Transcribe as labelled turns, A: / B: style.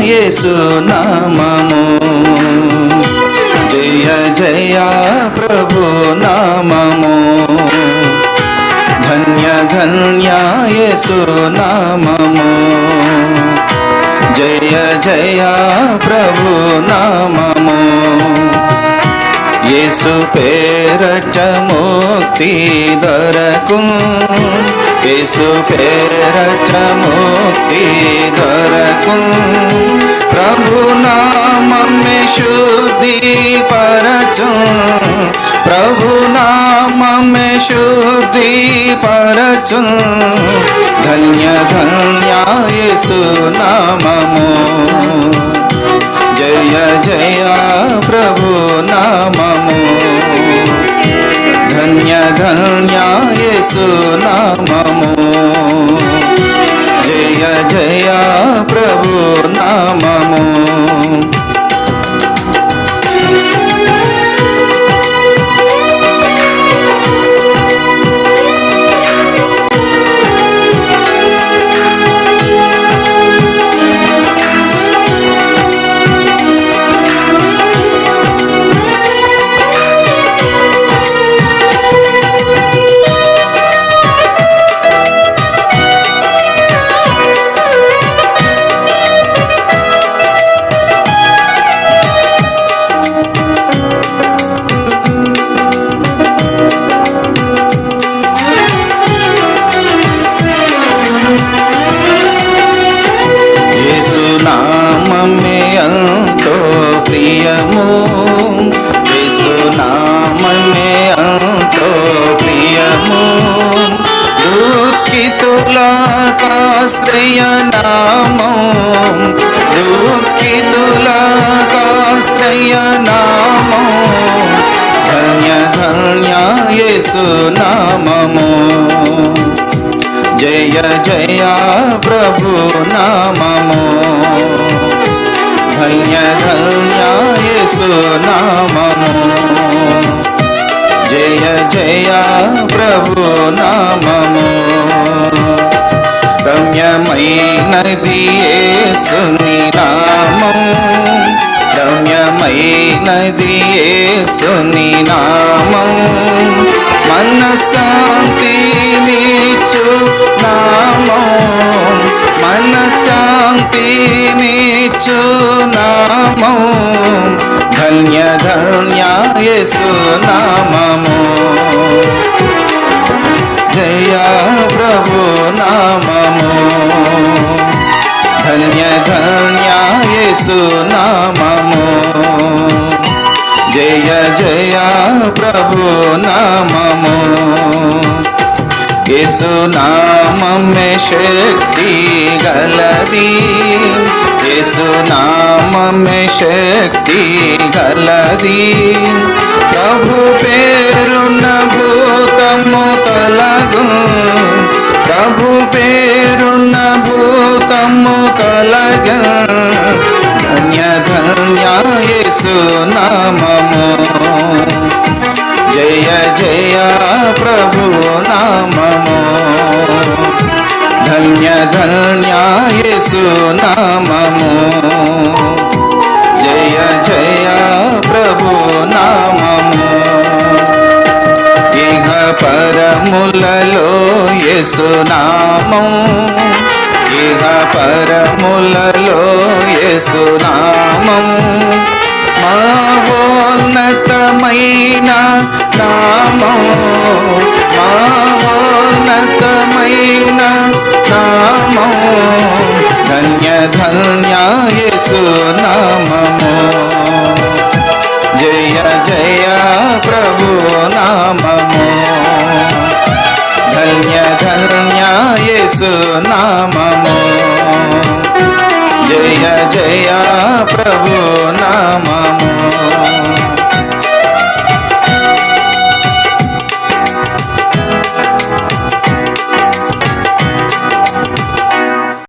A: యేసు నామము. జయ జయ ప్రభు నామము. ధన్య ధన్య యేసు జయ జయ ప్రభు నామము. యేసు పేరట ముక్తి దొరకు. యేసు పేరట ముక్తి దొరకు. ప్రభు నామే శుద్ధి పరచు ప్రభు నామే శుద్ధి పరచు ధన్య ధన్య యేసు నామము నామము. జయ జయ ప్రభు నామము. ప్రియము యేసు ప్రియము. దుఃఖితులకాశ్రయ నామం దుఃఖితులకాశ్రయ నామం ధన్య ధన్య నామము జయ జయ ప్రభు నామము. ధన్య ధన్య నామము జయ జయ ప్రభు నామము. రమ్యమైనది యేసుని నామం రమ్యమైనది యేసుని నామం మనశాంతి నీచు నామం మనశాంతి నీచు నామం ధన్య ధన్య నామము జయ ప్రభు నామము ధన్య ధన్య నామము జయ జయ ప్రభు నామము యేసు నామమే శక్తి గలది. యేసు నామమే శక్తి గలది. ప్రభు పేరున భూతము తొలగు ప్రభు పేరున భూతము తొలగ ధన్య ధన్య యేసు నామము. జయ జయ ప్రభు నామము. నామము. జయ జయ ప్రభు నామము. ఇహ పరములలో యేసు నామం ఇహ పరములలో యేసు నామం మహోన్నతమైన నామం ధన్య నామము. జయ జయ ప్రభు నామము. ధన్య ధన్య నామము. జయ జయ ప్రభు నామము.